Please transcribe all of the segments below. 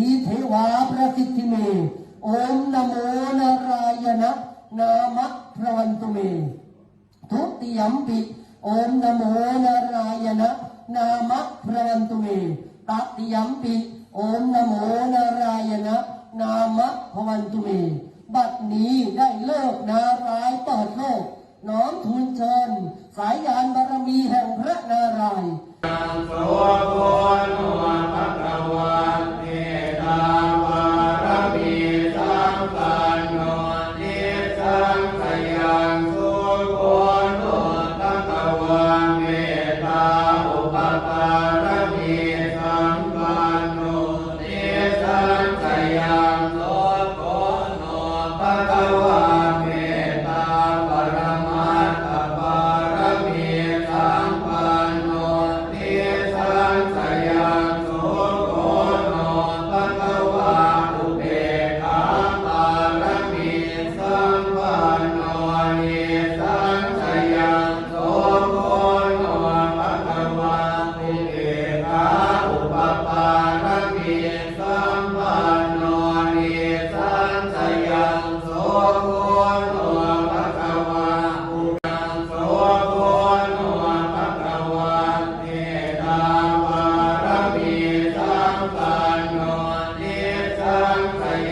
ธีเทวาประสิทธิเมโอมนโมนารายณะนามะพระวันตุเม ทุติยมปิโอมนโมนารายณะนามะพระวันตุเมตติยมปิโอมนโมน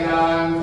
ยัง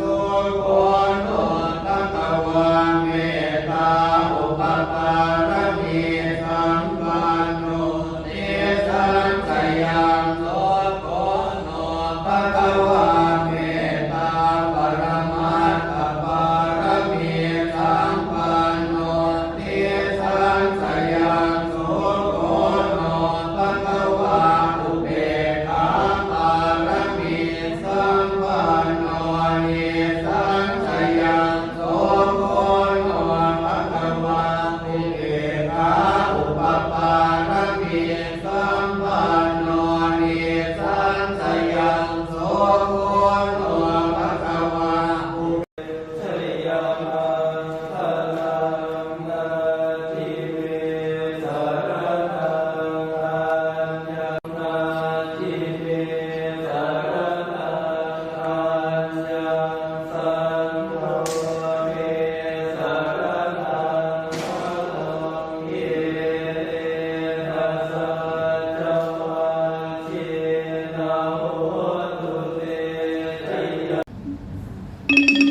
you.